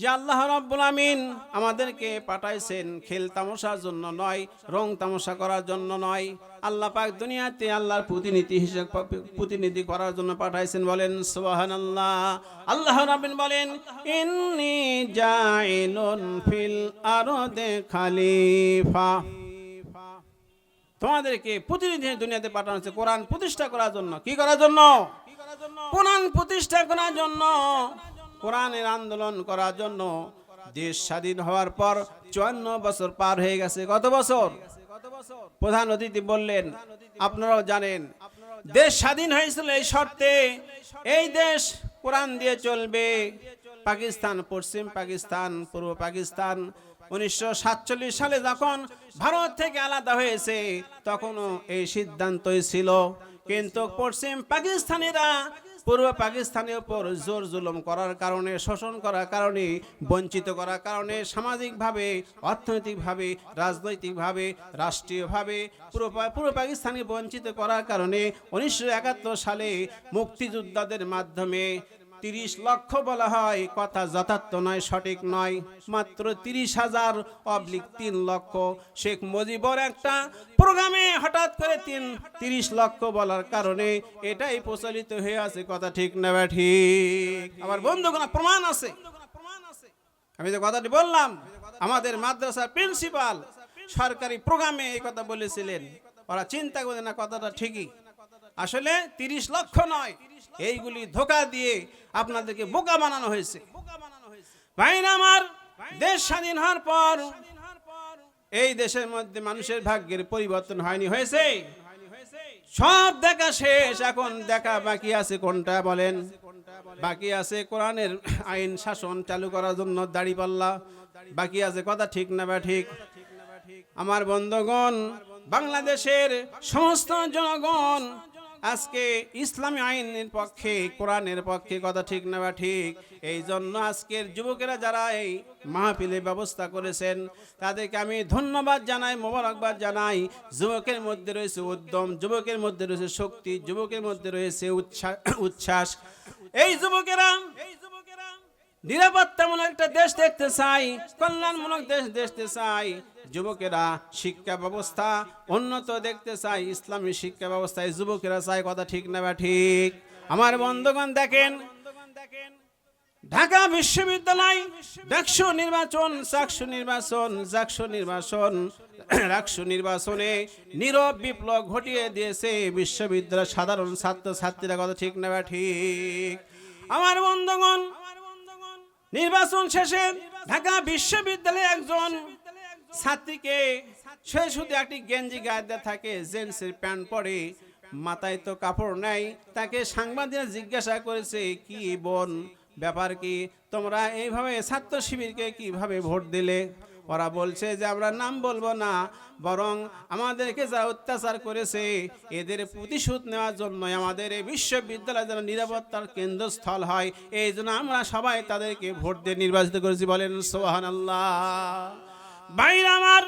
যে আল্লাহ রাব্বুল আমিন আমাদেরকে পাঠাইছেন খেল তামাশার জন্য নয় রং তামাশা করার জন্য নয়। আল্লাহ পাক দুনিয়াতে আল্লাহর প্রতিনিধি হিসেবে প্রতিনিধি করার জন্য পাঠাইছেন বলেন সুবহানাল্লাহ। আল্লাহ রাব্বিন বলেন ইন্নি জাইলুন ফিল আরদে খালিফা। তোমাদেরকে প্রতিনিধি দুনিয়াতে পাঠানো হচ্ছে কোরআন প্রতিষ্ঠা করার জন্য? কি করার জন্য? কোরআন প্রতিষ্ঠা করার জন্য। কোরআনের আন্দোলন করার জন্য দেশ স্বাধীন হওয়ার পর চুয়ান্ন বছর পার হয়ে গেছে। গত বছর প্রধান অতিথি বললেন, আপনারাও জানেন, দেশ স্বাধীন হয়েছিল এই শর্তে, এই দেশ কোরআন দিয়ে চলবে। পাকিস্তান, পশ্চিম পাকিস্তান, পূর্ব পাকিস্তান, উনিশশো সাতচল্লিশ সালে যখন ভারত থেকে আলাদা হয়েছে, তখনও এই সিদ্ধান্তই ছিল। কিন্তু পশ্চিম পাকিস্তানিরা পূর্ব পাকিস্তানের উপর জোর জুলুম করার কারণে, শোষণ করার কারণে, বঞ্চিত করার কারণে, সামাজিকভাবে, অর্থনৈতিকভাবে, রাজনৈতিকভাবে, রাষ্ট্রীয়ভাবে পুরো পূর্ব পাকিস্তানকে বঞ্চিত করার কারণে উনিশশো একাত্তর সালে মুক্তিযোদ্ধাদের মাধ্যমে তিরিশ লক্ষ বলা হয়। কথা যথার্থ নয়, সঠিক নয়। মাত্র তিরিশ হাজার অবলিক তিন লক্ষ। শেখ মুজিবর একটা প্রোগ্রামে হঠাৎ করে তিন, তিরিশ লক্ষ বলার কারণে এটাই প্রচলিত হয়ে আছে। কথা ঠিক না ঠিক। আমার বন্ধুগণ প্রমাণ আছে। আমি যে কথাটি বললাম, আমাদের মাদ্রাসার প্রিন্সিপাল সরকারি প্রোগ্রামে এই কথা বলেছিলেন। ওরা চিন্তা করে না, কথাটা ঠিকই। আসলে তিরিশ লক্ষ নয় এইগুলি ধোকা দিয়ে আপনাদেরকে বোকা বানানো হয়েছে। ভাইরা আমার, দেশ স্বাধীন হওয়ার পর এই দেশের মধ্যে মানুষের ভাগ্যের পরিবর্তন হয়নি, হয়েছে। সব দেখা শেষ, এখন দেখা বাকি আছে কোনটা বলেন? বাকি আছে কোরআনের আইন শাসন চালু করার জন্য দাড়িপাল্লা বাকি আছে কথা ঠিক না বা ঠিক? আমার বন্ধগণ, বাংলাদেশের সমস্ত জনগণ আজকে ইসলামী আইনের পক্ষে, কোরআনের পক্ষে কথা ঠিক না বা ঠিক এই জন্য আজকের যুবকেরা যারা এই মাহফিলে ব্যবস্থা করেছেন, তাদেরকে আমি ধন্যবাদ জানাই, মোবারকবাদ জানাই। যুবকের মধ্যে রয়েছে উদ্যম, যুবকের মধ্যে রয়েছে শক্তি, যুবকের মধ্যে রয়েছে উচ্ছ্বাস উচ্ছ্বাস। এই যুবকেরা এই যুবকেরা নিরাপত্তামূলক একটা দেশ দেখতে চাই, কল্যাণমূলক দেশ দেখতে চাই। যুবকেরা শিক্ষা ব্যবস্থা, উন্নত দেখতে চাই ইসলামী শিক্ষা ব্যবস্থায় যুবকেরা চায়, কথা ঠিক না ঠিক? আমার বন্ধুগণ দেখেন, ঢাকা বিশ্ববিদ্যালয়, ডাকসু নির্বাচন, চাকসু নির্বাচন জাকসু নির্বাচন, রাকসু নির্বাচনে নীরব বিপ্লব ঘটিয়ে দিয়েছে বিশ্ববিদ্যালয়ের সাধারণ ছাত্র ছাত্রীরা কথা ঠিক না বা ঠিক? আমার বন্ধুগণ, নির্বাচন শেষে ঢাকা বিশ্ববিদ্যালয়ে একজন ছাত্রীকে সে শুধু একটি গেঞ্জি গায়ে থাকে, জেন্সের প্যান্ট পরে, মাথায় তো কাপড় নাই। তাকে সাংবাদিকরা জিজ্ঞাসা করেছে, কি বোন, ব্যাপার কি? তোমরা এইভাবে ছাত্র শিবিরকে কীভাবে ভোট দিলে? ওরা বলছে যে, আমরা নাম বলব না, বরং আমাদেরকে যা অত্যাচার করেছে, এদের প্রতিশোধ নেওয়ার জন্য আমাদের এই বিশ্ববিদ্যালয় যেন নিরাপত্তার কেন্দ্রস্থল হয়। এই জন্য আমরা সবাই তাদেরকে ভোট দিয়ে নির্বাচিত করেছি বলেন সোহান আল্লাহ বাইরে আমার,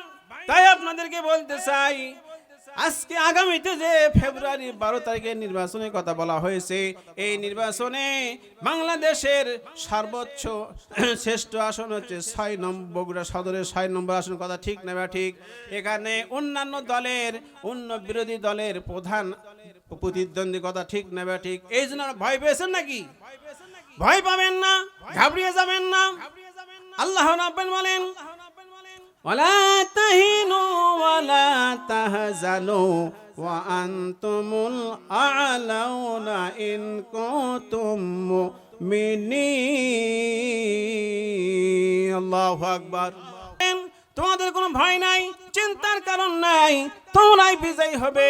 তাই আপনাদেরকে বলতে চাই, আজকে আগামীতে যে ফেব্রুয়ারি বারো তারিখের নির্বাচনের কথা বলা হয়েছে, এই নির্বাচনে বাংলাদেশের সর্বোচ্চ শ্রেষ্ঠ আসন হচ্ছে ছয় নম্বর বগুড়া সদরের ছয় নম্বর আসন, কথা ঠিক না ঠিক? এখানে অন্যান্য দলের, অন্য বিরোধী দলের প্রধান প্রতিদ্বন্দ্বী, কথা ঠিক না ঠিক? এই জন্য ভয় পেয়েছেন নাকি? ভয় পাবেন না, ঘাবড়িয়ে যাবেন না। আল্লাহ বলেন ولا تهنوا ولا تهزنوا وأنتم الأعلون إن كنتم مؤمنين الله أكبر তোমাদের কোনো ভয় নাই চিন্তার কারণ নাই তোমরাই বিজয়ী হবে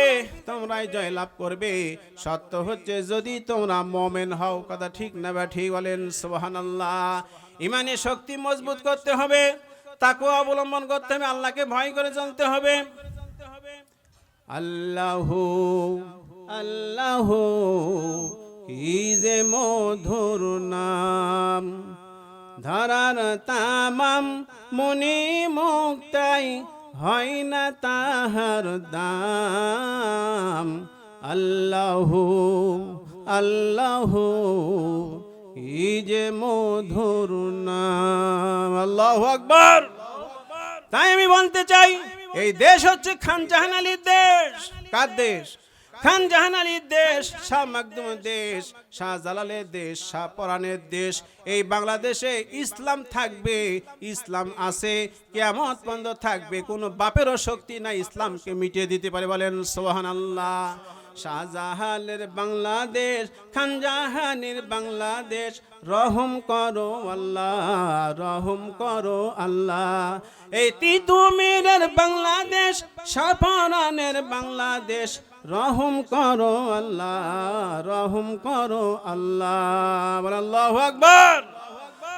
তোমরাই জয় লাভ করবে সত্য হচ্ছে যদি তোমরা মোমেন হও কথা ঠিক না বা ঠিক বলেন সুবহানাল্লাহ ইমানে শক্তি মজবুত করতে হবে তাকে অবলম্বন করতে হবে, আল্লাহকে ভয় করে চলতে হবে। আল্লাহ আল্লাহ যে মধুর নাম। ধরার তামাম মনে মুক্তাই হয় না তাহার দাম। আল্লাহ আল্লাহ, কি যে মধুর নাম। আল্লাহ আকবর। তাই আমি বলতে চাই, এই দেশ হচ্ছে খান জাহান আলীর দেশ। কার দেশ? খান জাহান আলীর দেশ, শাহ মাকদুমের দেশ, শাহ জালালের দেশ, শাহ পরানের দেশ। এই বাংলাদেশে ইসলাম থাকবে, ইসলাম আছে কেমন বন্ধ থাকবে। কোনো বাপেরও শক্তি না ইসলামকে মিটিয়ে দিতে পারে বলেন সোহান আল্লাহ শাহজাহানের বাংলাদেশ, খানজাহানের বাংলাদেশ। রহম করো আল্লাহ, রহম করো আল্লাহ। এই তিতুমিরের বাংলাদেশ সাফরানের বাংলাদেশ। রহম করো আল্লাহ, রহম করো আল্লাহ। আল্লাহ আল্লাহু আকবার।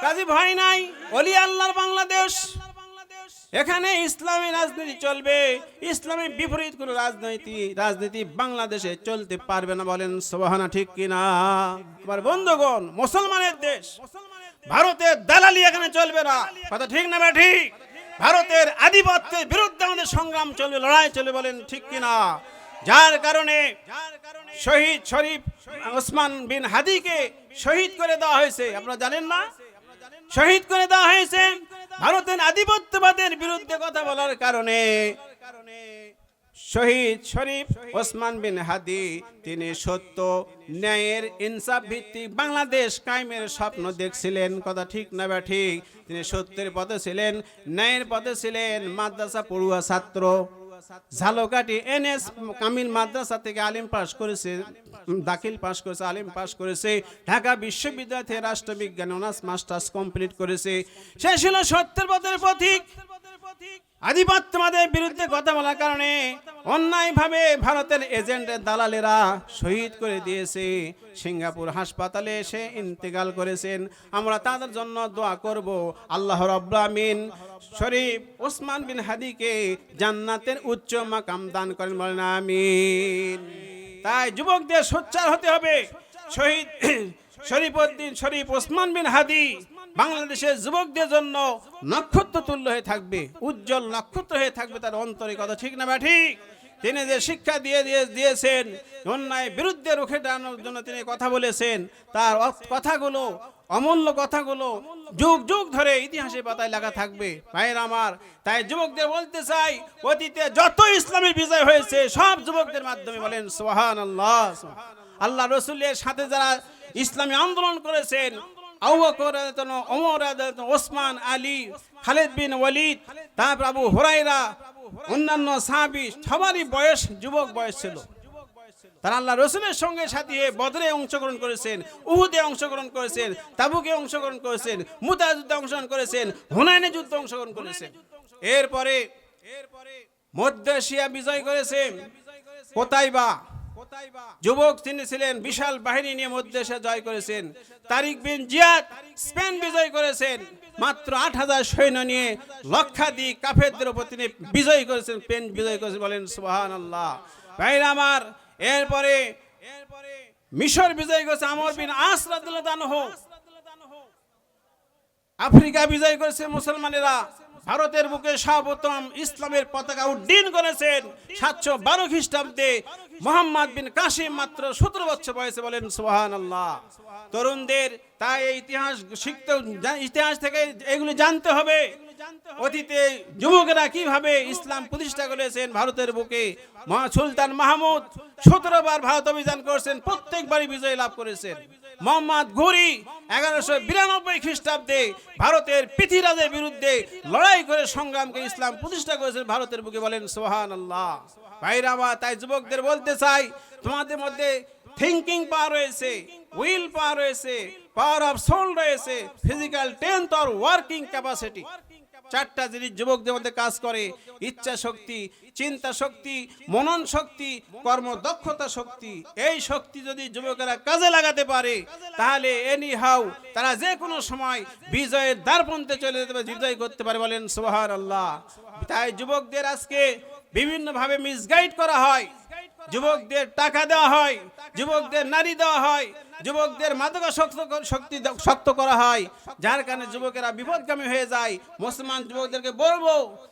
কাজী ভয় নাই, অলি আল্লাহর বাংলাদেশ। এখানে ইসলামী রাজনীতি চলবে। ইসলামের বিপরীত কোনো রাজনীতি রাজনীতি বাংলাদেশে চলতে পারবে না বলেন সোহানা ঠিক কিনা? আমার বন্ধুগণ, মুসলমানের দেশ, ভারতের দালালি এখানে চলবে না। কথা ঠিক না ঠিক? ভারতের আধিপত্যের বিরুদ্ধে আমাদের সংগ্রাম চলবে, লড়াই চলবে বলেন ঠিক কিনা? যার কারণে শহীদ শরীফ ওসমান বিন হাদিকে শহীদ করে দেওয়া হয়েছে। আপনারা জানেন না? শহীদ করে দেওয়া হয়েছে। ভারতের আধিপত্যবাদের বিরুদ্ধে কথা বলার কারণে শহীদ শরীফ ওসমান বিন হাদি, তিনি সত্য ন্যায়ের ইনসাফ ভিত্তিক বাংলাদেশ কায়েমের স্বপ্ন দেখছিলেন। কথা ঠিক না বা ঠিক? তিনি সত্যের পথে ছিলেন, ন্যায়ের পথে ছিলেন মাদ্রাসা পড়ুয়া ছাত্র। ঝালকাটি এনএস কামিল মাদ্রাসা থেকে আলিম পাশ করেছে দাখিল পাশ করেছে, আলিম পাশ করেছে। ঢাকা বিশ্ববিদ্যালয় থেকে রাষ্ট্রবিজ্ঞান অনার্স মাস্টার্স কমপ্লিট করেছে। সে ছিল সত্যের পথের পথিক আধিপত্যবাদের বিরুদ্ধে কথা বলার কারণে অন্যায়ভাবে ভারতের এজেন্টের দালালেরা শহীদ করে দিয়েছে। সিঙ্গাপুর হাসপাতালে এসে ইন্তেকাল করেছেন। আমরা তাদের জন্য দোয়া করব। আল্লাহ রব্রামিন শরীফ ওসমান বিন হাদিকে জান্নাতের উচ্চ মাকাম দান করেন বলেন, আমিন। তাই যুবকদের সোচ্চার হতে হবে। শহীদ শরীফউদ্দিন শরীফ ওসমান বিন হাদি বাংলাদেশের যুবকদের জন্য নক্ষত্র তুল্য হয়ে থাকবে, উজ্জ্বল নক্ষত্র হয়ে থাকবে তার অন্তরে, কথা ঠিক না ঠিক তিনি যে শিক্ষা দিয়ে দিয়ে দিয়েছেন, অন্যায় বিরুদ্ধে রুখে দাঁড়ানোর জন্য তিনি কথা বলেছেন, তার কথাগুলো, অমূল্য কথাগুলো যুগ যুগ ধরে ইতিহাসের পাতায় লাগা থাকবে। ভাইয়ের আমার, তাই যুবকদের বলতে চাই, অতীতে যত ইসলামী বিজয় হয়েছে, সব যুবকদের মাধ্যমে বলেন সোহান আল্লাহ আল্লাহ রসুলের সাথে যারা ইসলামী আন্দোলন করেছেন আবু বকর ওমর ওসমান আলী, খালেদ বিন ওয়ালিদ, তারপর আবু হুরাইরা অন্যান্য সাহাবী, সবারই বয়স, যুবক বয়স ছিল। তারা আল্লাহ রসুলের সঙ্গে সাথে বদরে অংশগ্রহণ করেছেন, উহুদে অংশগ্রহণ করেছেন, তাবুকে অংশগ্রহণ করেছেন মুতা যুদ্ধে অংশগ্রহণ করেছেন, হুনাইনে যুদ্ধে অংশগ্রহণ করেছেন। এরপরে মধ্য এশিয়া বিজয় করেছেন কোথায় বা যুবক তিনি ছিলেন বিশাল বাহিনী নিয়ে মধ্য জয় করেছেন। তারিক বিন জিয়াদ স্পেন বিজয় করেছেন। মাত্র আট হাজার সৈন্য নিয়ে লক্ষাধিক কাফেরদের উপর তিনি বিজয় করেছেন পেন বিজয় করেছেন বলেন সুবাহান আল্লাহ ভাইরা আমার, এরপরে মিশর বিজয় করেছে আমর বিন আস রাদিয়াল্লাহু আনহু। আফ্রিকা বিজয় করেছে মুসলমানেরা। ভারতের বুকে সর্বপ্রথম ইসলামের পতাকা উড্ডীন করেছেন সাতশো বারো খ্রিস্টাব্দে মোহাম্মদ বিন কাসিম মাত্র সতেরো বছর বয়সে বলেন সোহান আল্লাহ তরুণদের তাই এই ইতিহাস শিখতে ইতিহাস থেকে এগুলি জানতে হবে। অতীতে যুবকেরা কীভাবে ইসলাম প্রতিষ্ঠা করেছেন ভারতের বুকে? সুলতান মাহমুদ সতেরো বার ভারত অভিযান করেছেন, প্রত্যেকবারই বিজয় লাভ করেছেন। মোহাম্মদ ঘুরি এগারোশো বিরানব্বই খ্রিস্টাব্দে ভারতের পৃথিরাজের বিরুদ্ধে লড়াই করে সংগ্রামকে ইসলাম প্রতিষ্ঠা করেছেন ভারতের বুকে বলেন সোহান আল্লাহ ভাইরা তাই যুবকদের বলতে চাই, তোমাদের মধ্যে থিঙ্কিং পাওয়ার রয়েছে উইল পাওয়ার রয়েছে পাওয়ার অফ সোল রয়েছে physical tenth or working capacity চারটা জিনিস যুবকদের মধ্যে কাজ করে। ইচ্ছা শক্তি, চিন্তা শক্তি, মনন শক্তি কর্মদক্ষতা শক্তি। এই শক্তি যদি যুবকেরা কাজে লাগাতে পারে, তাহলে এনি হাউ তারা যে কোনো সময় বিজয়ের দ্বারপন্থে চলে যেতে পারে, বিজয় করতে পারে বলেন সোহার আল্লাহ তাই যুবকদের আজকে বিভিন্নভাবে মিসগাইড করা হয়। যুবকদের টাকা দেওয়া হয়, যুবকদের নারী দেওয়া হয় যুবকদের মাদকা শক্ত শক্তি শক্ত করা হয়। যার কারণে যুবকেরা বিপদগামী হয়ে যায়। মুসলমান যুবকদেরকে বলব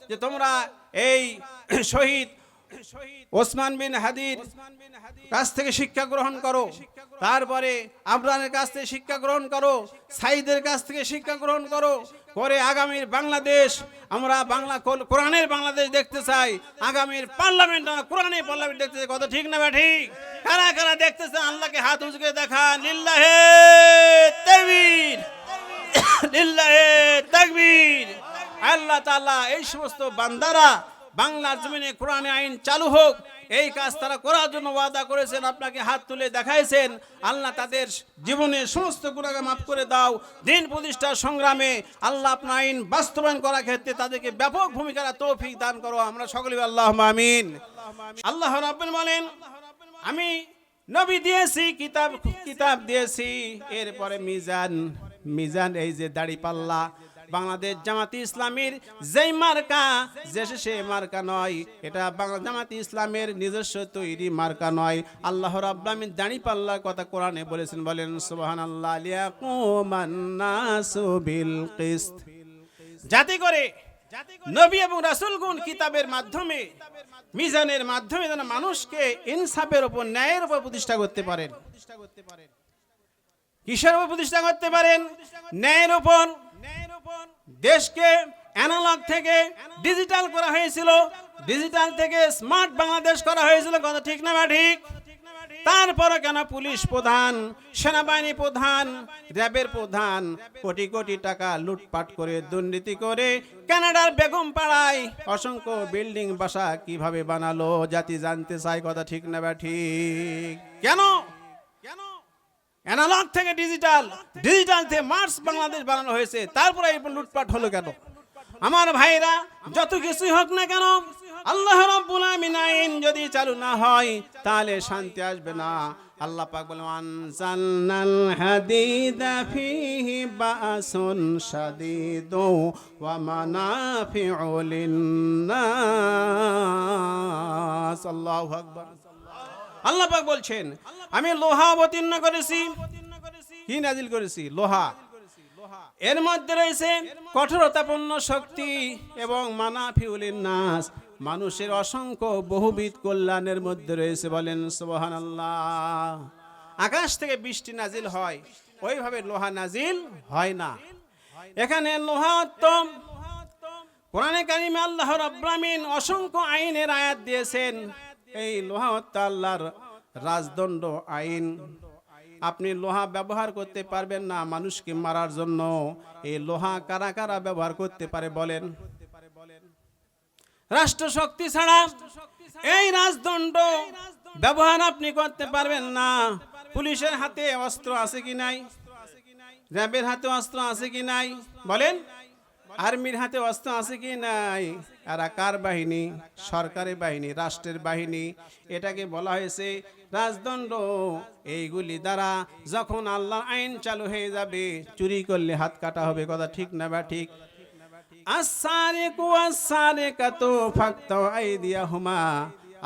যে তোমরা এই শহীদ ওসমান বিন হাদির কাছ থেকে শিক্ষা গ্রহণ করো। তারপরে আবরানের কাছ থেকে শিক্ষা গ্রহণ করো। সাইদের কাছ থেকে শিক্ষা গ্রহণ করো। করে আগামীর বাংলাদেশ, আমরা বাংলা কোরআনের বাংলাদেশ দেখতে চাই। আগামীর পার্লামেন্ট, আমরা কোরআনের পার্লামেন্ট দেখতে চাই। কত ঠিক না বা ঠিক? কারা কারা দেখতেছে? আল্লাহকে হাত উঁচকে দেখান লিল্লাহে তাকবীর। লিল্লাহে তাকবীর। আল্লাহ তাআলা এই সমস্ত বান্দারা বাংলার জমিনে কোরআনে আইন চালু হোক। এই কাজ তারা করার জন্য ওয়াদা করেছেন, আপনাকে হাত তুলে দেখাইছেন। আল্লাহ তাদের জীবনের সমস্ত গুণাকে মাফ করে দাও। দিন প্রতিষ্ঠার সংগ্রামে আল্লাহ আপনার আইন বাস্তবায়ন করার ক্ষেত্রে তাদেরকে ব্যাপক ভূমিকা তৌফিক দান করো। আমরা সকলে আল্লাহ আমিন। আল্লাহ রাব্বুল বলেন আমি নবী দিয়েছি, কিতাব কিতাব দিয়েছি। এরপরে মিজান মিজান এই যে দাড়ি পাল্লা বাংলাদেশ জামাতি ইসলামীর যেই মার্কা, যে সে মার্কা নয়। এটা বাংলা জামাতি ইসলামের নিজস্ব তৈরি মার্কা নয়। আল্লাহ রাব্বামিন দাঁড়ি পাল্লার কথা কোরআনে বলেছেন, বলেন লিয়াকুমান্নাসু বিল কিসত। যাতে করে নবী এবং রাসূলগণ কিতাবের মাধ্যমে, মিজানের মাধ্যমে যেন মানুষকে ইনসাফের উপর, ন্যায়ের উপর প্রতিষ্ঠা করতে পারেন। কিসের উপর প্রতিষ্ঠা করতে পারেন? ন্যায়ের উপর। দেশকে অ্যানালগ থেকে ডিজিটাল করা হয়েছিল ডিজিটাল থেকে স্মার্ট বাংলাদেশ করা হয়েছিল, কথা ঠিক না ঠিক? তারপরে কেন পুলিশ প্রধান, সেনাবাহিনী প্রধান, র্যাবের প্রধান কোটি কোটি টাকা লুটপাট করে, দুর্নীতি করে কানাডার বেগম পাড়ায় অসংখ্য বিল্ডিং বাসা কীভাবে বানালো, জাতি জানতে চায়, কথা ঠিক না ঠিক? কেন? অ্যানালগ থেকে ডিজিটাল ডিজিটাল থেকে মার্স বাংলাদেশ বানানো হয়েছে। তারপরে এই লুটপাট হলো কেন? আমার ভাইরা, যত কিছুই হোক না কেন, আল্লাহ রাব্বুল আমিন আইন যদি চালু না হয়, তাহলে শান্তি আসবে না। আল্লাহ পাক বলেন, আনজালনাল হাদিদা ফিহি বাসুন শাদীদু ওয়া মানাফিউ লিন্নাস আল্লাহু আকবার। আল্লাহ পাক বলছেন, আমি লোহা অবতীর্ণ করেছি। কি নাজিল করেছি? লোহা। এর মধ্যে রয়েছে কঠোরতাপূর্ণ শক্তি এবং মানাফিউলিন নাস। মানুষের অসংখ্য বহুবিধ কল্যাণের মধ্যে রয়েছে বলেন সুবহান আল্লাহ আকাশ থেকে বৃষ্টি নাজিল হয়, ওইভাবে লোহা নাজিল হয় না। এখানে লোহা উত্তম। কোরআনে কারিমে আল্লাহ রাব্বামিন অসংখ্য আইনের আয়াত দিয়েছেন। এই লোহা হত্যা আল্লাহর রাজদণ্ড, আইন। আপনি লোহা ব্যবহার করতে পারবেন না মানুষকে মারার জন্য। এই লোহা কারা কারা ব্যবহার করতে পারে বলেন। রাষ্ট্র শক্তি ছাড়া এই রাজদণ্ড ব্যবহার আপনি করতে পারবেন না। পুলিশের হাতে অস্ত্র আছে কি নাই? র্যাবের হাতে অস্ত্র আছে কি নাই? বলেন। আর্মির হাতে অস্ত্র আছে কি নাই? আর কার বাহিনী? সরকারি বাহিনী, রাষ্ট্রের বাহিনী। এটাকে বলা হয়েছে রাজদণ্ড। এইগুলি দ্বারা যখন আল্লাহর আইন চালু হয়ে যাবে, চুরি করলে হাত কাটা হবে, কথা ঠিক না বা ঠিক?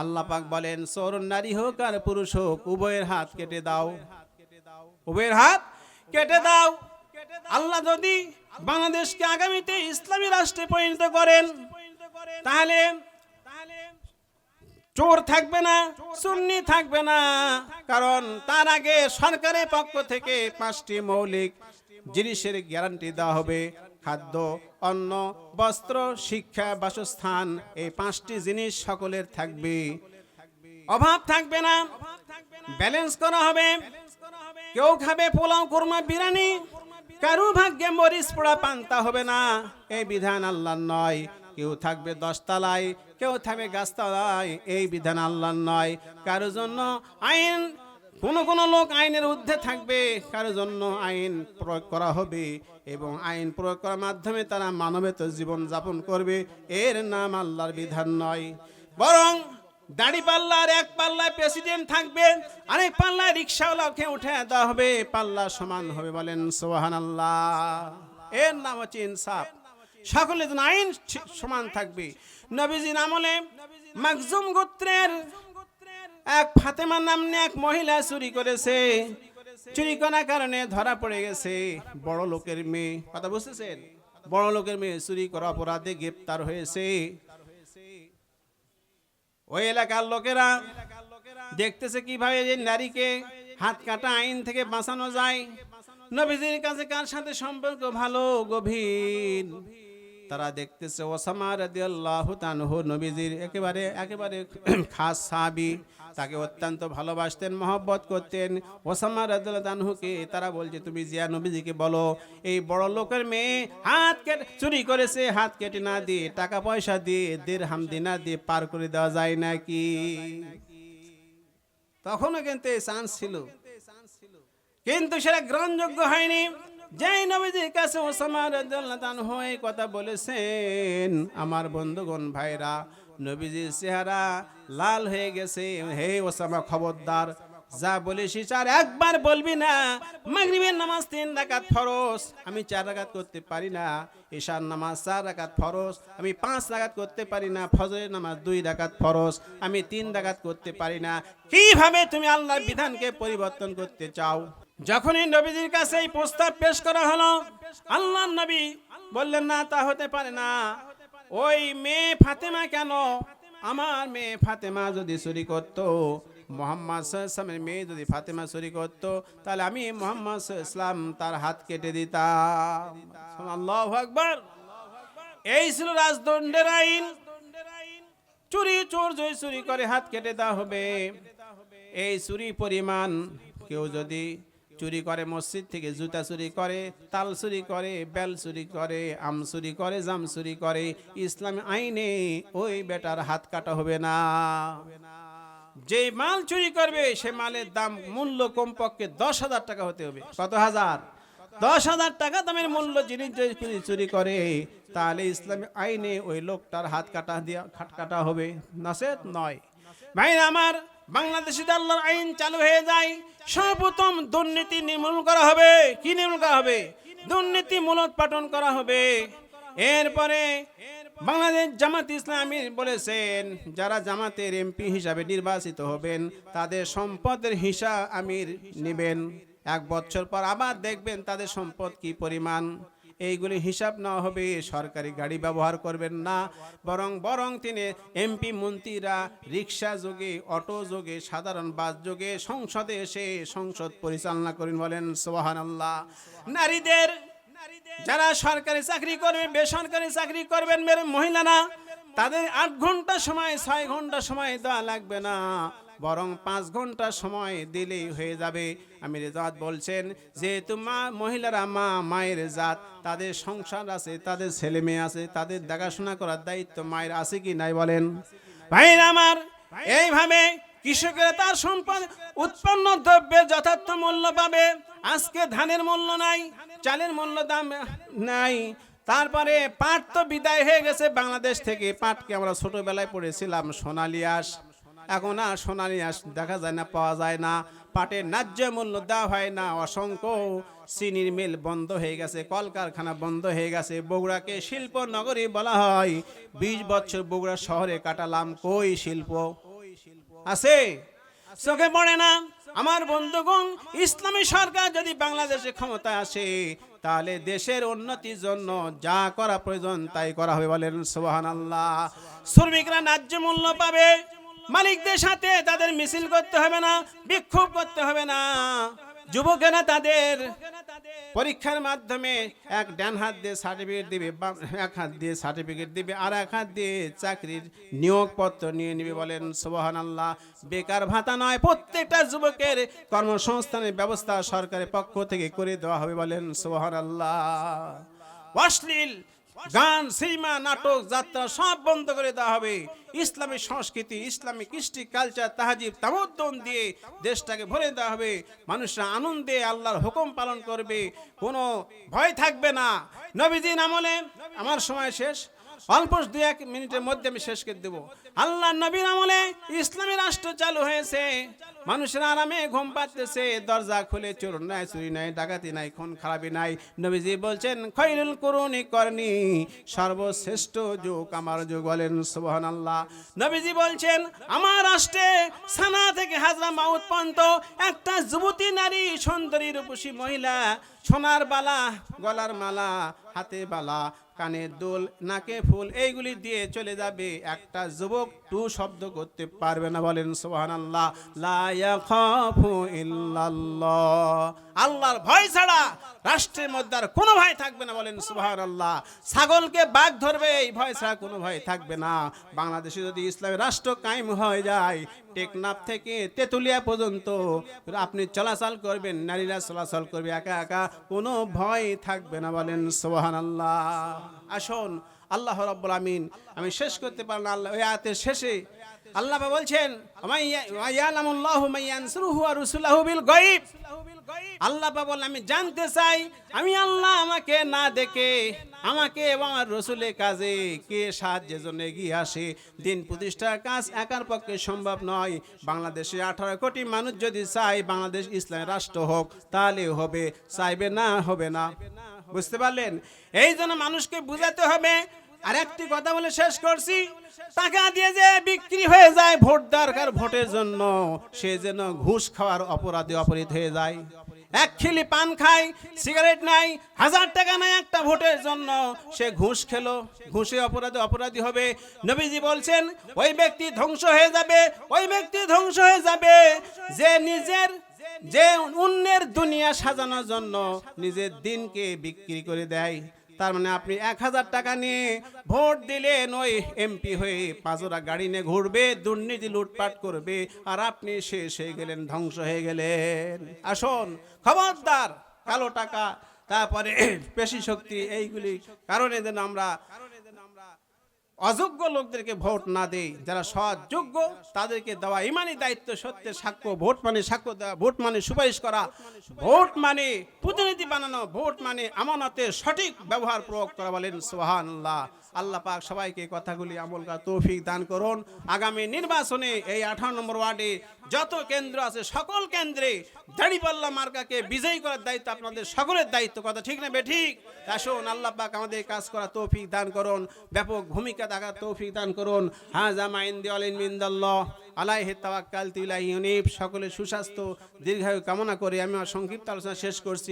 আল্লাহ পাক বলেন, চোর নারী হোক আর পুরুষ হোক, উভয়ের হাত কেটে দাও। উভয়ের হাত কেটে দাও। আল্লাহ যদি বাংলাদেশকে আগামীতে ইসলামী রাষ্ট্রে পরিণত করেন তাহলে চোর থাকবে না। সুন্নি থাকবে না। কারণ তার আগে সরকারের পক্ষ থেকে পাঁচটি মৌলিক জিনিসের গ্যারান্টি দেওয়া হবে। খাদ্য অন্ন বস্ত্র শিক্ষা বাসস্থান এই পাঁচটি জিনিস সকলের থাকবে। অভাব থাকবে না। ব্যালেন্স করা হবে। কেউ খাবে পোলাও কোরমা বিরিয়ানি। কারু ভাগ্যে মরিচ পোড়া পান্তা হবে না। এই বিধান আল্লাহর নয়। কেউ থাকবে দশতলায়, কেউ থাকবে গাছতলায়, এই বিধান আল্লাহর নয়। কারও জন্য আইন, কোন কোন লোক আইনের ঊর্ধ্বে থাকবে, কারও জন্য আইন প্রয়োগ করা হবে এবং আইন প্রয়োগ করার মাধ্যমে তারা মানবেত জীবন যাপন করবে, এর নাম আল্লাহর বিধান নয়। বরং দাড়ি পাল্লার এক পাল্লায় প্রেসিডেন্ট থাকবে, আরেক পাল্লায় রিক্সাওয়ালাকে উঠে দেওয়া হবে, পাল্লা সমান হবে বলেন সোহান আল্লাহ এর নাম হচ্ছে ইনসাফ। সকলের জন্য আইন সমান থাকবে। নবীজির আমলে মাকজুম গোত্রের এক ফাতেমা নামনে এক মহিলা চুরি করেছে। চুরি করার কারণে ধরা পড়ে গেছে। বড় লোকের মেয়ে, কথা বুঝতেছেন? বড় লোকের মেয়ে চুরি করা অপরাধে গ্রেপ্তার হয়েছে। ওই এলাকার লোকেরা দেখতেছে কীভাবে যে নারীকে হাত কাটা আইন থেকে বাঁচানো যায়। নবীজির কাছে কার সাথে সম্পর্ক ভালো, গভীর? তারা দেখতেছে, ওসামা রাদিয়াল্লাহু তাআনহু নবীজির একেবারে একেবারে খাস সাহাবী, তাকে অত্যন্ত ভালোবাসতেন, মহব্বত করতেন। ওসামা রাদিয়াল্লাহু তাআনহুকে তারা বলছে, তুমি জিয়া নবীজিকে বলো, এই বড় লোকের মেয়ে হাত কেটে, চুরি করেছে, হাত কেটে না দিয়ে টাকা পয়সা দিয়ে দিরহাম দিনার দিয়ে পার করে দেওয়া যায় নাকি? তখনও কিন্তু এই চান্স ছিল। কিন্তু সেটা গ্রহণযোগ্য হয়নি। যেই নবীজির কাছে ওসামা তাআলা এই কথা বলেছেন, আমার বন্ধুগণ, ভাইরা, নবীজির চেহারা লাল হয়ে গেছে। হে ওসামা খবরদার, যা বলেছি চার একবার বলবি না। মাগরিবের নামাজ তিন রাকাত ফরজ, আমি চার রাকাত করতে পারি না। ঈশার নামাজ চার রাকাত ফরজ, আমি পাঁচ রাকাত করতে পারি না। ফজরের নামাজ দুই রাকাত ফরজ, আমি তিন রাকাত করতে পারি না। কীভাবে তুমি আল্লাহর বিধানকে পরিবর্তন করতে চাও? যখনই নবীজির কাছে এই প্রস্তাব পেশ করা হলো আল্লাহ নবী বললেন, না, তা হতে পারে না। ওই মেয়ে ফাতেমা কেন? আমার মেয়ে ফাতেমা যদি চুরি করতো, মোহাম্মদ ইসলামের মেয়ে যদি ফাতেমা চুরি করতো, তাহলে আমি মোহাম্মদ ইসলাম তার হাত কেটে দিতাম। আকবর। এই ছিল রাজদণ্ডের আইন। চুরি, চোর যদি চুরি করে, হাত কেটে দেওয়া হবে। এই চুরি পরিমাণ কেউ যদি চুরি করে, মসজিদ থেকে জুতা চুরি করে, তাল চুরি করে, বেল চুরি করে, আম চুরি করে, জাম চুরি করে। ইসলামী আইনে ওই বেটার হাত কাটা হবে না। যে মাল চুরি করবে, সে মালের দাম মূল্য কমপক্ষে দশ হাজার টাকা হতে হবে। কত হাজার? দশ হাজার টাকা দামের মূল্য জিনিস চুরি করে, তাহলে ইসলামী আইনে ওই লোকটার হাত কাটা দিয়া হাত কাটা হবে। নসেত নয়। ভাই আমার বাংলাদেশে আল্লাহর আইন চালু হয়ে যায়, সর্বপ্রথম দুর্নীতি নির্মূল করা হবে। কি নির্মূল করা হবে? দুর্নীতি মূলোৎপাটন করা হবে। এরপরে বাংলাদেশ জামাত ইসলামী বলেছেন, যারা জামাতের এমপি হিসাবে নির্বাচিত হবেন, তাদের সম্পদের হিসাব আমির নেবেন। এক বছর পর আবার দেখবেন তাদের সম্পদ কি পরিমাণ। এইগুলি হিসাব না হবে সরকারি গাড়ি ব্যবহার করবেন না। বরং বরং তিনি এমপি, মন্ত্রীরা রিক্সা যোগে, অটো যোগে, সাধারণ বাস যোগে, সংসদে এসে সংসদ পরিচালনা করেন বলেন সোহান আল্লাহ নারীদের, যারা সরকারি চাকরি করবে, বেসরকারি চাকরি করবেন মেরে মহিলারা, তাদের আট ঘণ্টা সময়, ছয় ঘণ্টা সময় দেওয়া লাগবে না। বরং পাঁচ ঘণ্টা সময় দিলেই হয়ে যাবে। আমি রেজাত বলছেন যেহেতু মা মহিলারা মা, মায়ের জাত, তাদের সংসার আছে, তাদের ছেলে মেয়ে আছে, তাদের দেখাশোনা করার দায়িত্ব মায়ের আছে কি নাই বলেন? ভাইরা আমার, এইভাবে কৃষকেরা তার সম্পদ উৎপন্ন দ্রব্যের যথার্থ মূল্য পাবে। আজকে ধানের মূল্য নাই, চালের মূল্য দাম নাই। তারপরে পাট তো বিদায় হয়ে গেছে বাংলাদেশ থেকে। পাটকে আমরা ছোটবেলায় পড়েছিলাম সোনালি আঁশ। এখন আর সোনালি দেখা যায় না, পাওয়া যায় না। পাটের ন্যায্য মূল্য দেওয়া হয় না, অসংখ্য চিনির মিল বন্ধ হয়ে গেছে, কলকারখানা বন্ধ হয়ে গেছে। বগুড়াকে শিল্প নগরী বলা হয়। বিশ বছর বগুড়া শহরে কাটালাম কই শিল্প? আছে? চোখে পড়ে না? আমার বন্ধুগণ, ইসলামী সরকার যদি বাংলাদেশে ক্ষমতায় আসে, তাহলে দেশের উন্নতির জন্য যা করা প্রয়োজন তাই করা হবে বলেন সোহান আল্লাহ শ্রমিকরা ন্যায্য মূল্য পাবে। মালিকদের সাথে তাদের মিছিল করতে হবে না, বিক্ষোভ করতে হবে না। যুবকেরা তাদের পরীক্ষার মাধ্যমে এক ডান হাত দিয়ে সার্টিফিকেট দিবে এক হাত দিয়ে সার্টিফিকেট দিবে, আর এক হাত দিয়ে চাকরির নিয়োগপত্র নিয়ে নিবে বলেন সোহান আল্লাহ বেকার ভাতা নয়, প্রত্যেকটা যুবকের কর্মসংস্থানের ব্যবস্থা সরকারের পক্ষ থেকে করে দেওয়া হবে বলেন সোহান আল্লাহ অশ্লীল গান, সিনেমা, নাটক, যাত্রা সব বন্ধ করে দেওয়া হবে। ইসলামী সংস্কৃতি, ইসলামী কৃষ্টি, কালচার, তাহাজিব, তামদ্দন দিয়ে দেশটাকে ভরে দেওয়া হবে। মানুষরা আনন্দে আল্লাহর হুকুম পালন করবে। কোনো ভয় থাকবে না। নবীজিন আমলে আমার সময় শেষ। অল্প দু এক মিনিটের মধ্যে আমি শেষ করে দেবো আল্লাহ নবীর আমলে ইসলামী রাষ্ট্র চালু হয়েছে। মানুষের আরামে ঘুম পাচ্ছে দরজা খুলে চোর নাই, চুরি নাই, ডাকাতি নাই, খুন খারাপি নাই। নবীজি বলছেন, খৈরুল করুনি করনি, সর্বশ্রেষ্ঠ যুগ আমার যুগ বলেন সুবহান আল্লাহ নবীজি বলছেন, আমার রাষ্ট্রে সানা থেকে হাজরা মাউত পর্যন্ত একটা যুবতী নারী, সুন্দরী রূপসী মহিলা, সোনার বালা, গলার মালা, হাতে বালা কানে দোল নাকে ফুল এইগুলি দিয়ে চলে যাবে একটা যুবক। টু শব্দ করতে পারবে না বলেন ইয়াখাফু ইল্লাল্লাহ। আল্লাহর ভয় ছাড়া রাষ্ট্রের মধ্যে আর কোনো ভয় থাকবে না বলেন, সুবহানাল্লাহ। ছাগলকে বাঘ ধরবে, এই ভয় ছাড়া কোনো ভয় থাকবে না। বাংলাদেশে যদি ইসলামী রাষ্ট্র কায়েম হয়ে যায়, টেকনাফ থেকে তেতুলিয়া পর্যন্ত আপনি চলাচল করবেন, নারীরা চলাচল করবে, একা একা কোনো ভয় থাকবে না বলেন সোহান আল্লাহ আসুন আল্লাহ রব্বুল আমিন আমি শেষ করতে পারলাম আল্লাহ, ওই আয়াতের শেষে। আল্লাহ বলছেন আল্লাহ বলেন আমি জানতে চাই, আমি আল্লাহ আমাকে না দেখে, আমাকে এবং আমার রসুলের কাজে কে সাহায্যের জন্য এগিয়ে আসে? দিন প্রতিষ্ঠার কাজ একার পক্ষে সম্ভব নয়। বাংলাদেশে আঠারো কোটি মানুষ যদি চায় বাংলাদেশ ইসলামের রাষ্ট্র হোক, তাহলে হবে, চাইবে না, হবে না। বুঝতে পারলেন? এই জন্য মানুষকে বুঝাতে হবে আর একটি কথা বলে শেষ করছি। টাকা দিয়ে যে বিক্রি হয়ে যায় ভোট দরকার ভোটের জন্য, সে যেন ঘুষ খাওয়ার অপরাধী অপরাধ হয়ে যায়। এক খিলি পান খায়, সিগারেট নাই হাজার টাকা নাই একটা ভোটের জন্য, সে ঘুষ খেলো। ঘুষে অপরাধী অপরাধী হবে। নবীজি বলছেন, ওই ব্যক্তি ধ্বংস হয়ে যাবে, ওই ব্যক্তি ধ্বংস হয়ে যাবে। যে নিজের, যে অন্যের দুনিয়া সাজানোর জন্য নিজের দিনকে বিক্রি করে দেয়। তার মানে আপনি এক হাজার টাকা নিয়ে ভোট দিলেন, ওই এমপি হয়ে পাঁচরা গাড়ি নিয়ে ঘুরবে, দুর্নীতি লুটপাট করবে, আর আপনি শেষ হয়ে গেলেন, ধ্বংস হয়ে গেলেন। আসুন, খবরদার, কালো টাকা, তারপরে পেশি শক্তি এইগুলি কারণে যেন আমরা অযোগ্য লোকদেরকে ভোট না দেই, যারা সৎ যোগ্য তাদেরকে দেওয়া ইমানি দায়িত্ব, সত্যের সাক্ষ্য, ভোট মানে সাক্ষ্য দেওয়া, ভোট মানে সুপারিশ করা। ভোট মানে প্রতিনিধি বানানো, ভোট মানে আমানতের সঠিক ব্যবহার প্রয়োগ করা বলেন সোহান আল্লাহ পাক সবাইকে কথাগুলি আমল করা তৌফিক দান করুন। আগামী নির্বাচনে এই আঠারো নম্বর ওয়ার্ডে যত কেন্দ্র আছে, সকল কেন্দ্রে দাড়িপাল্লা মার্কাকে বিজয়ী করার দায়িত্ব আপনাদের সকলের দায়িত্ব। কথা ঠিক না বে ঠিক আসুন, আল্লাহ পাক আমাদের কাজ করা তৌফিক দান করুন। ব্যাপক ভূমিকা থাকার তৌফিক দান করুন। হ্যাঁ জামাইন দিওয়ালিন মিন্দাল্লাহ আলাইহে তাওয়াক্কাল তিলাই ইউনিফ সকলের সুস্বাস্থ্য, দীর্ঘায়ু কামনা করে আমি আমার সংক্ষিপ্ত আলোচনা শেষ করছি।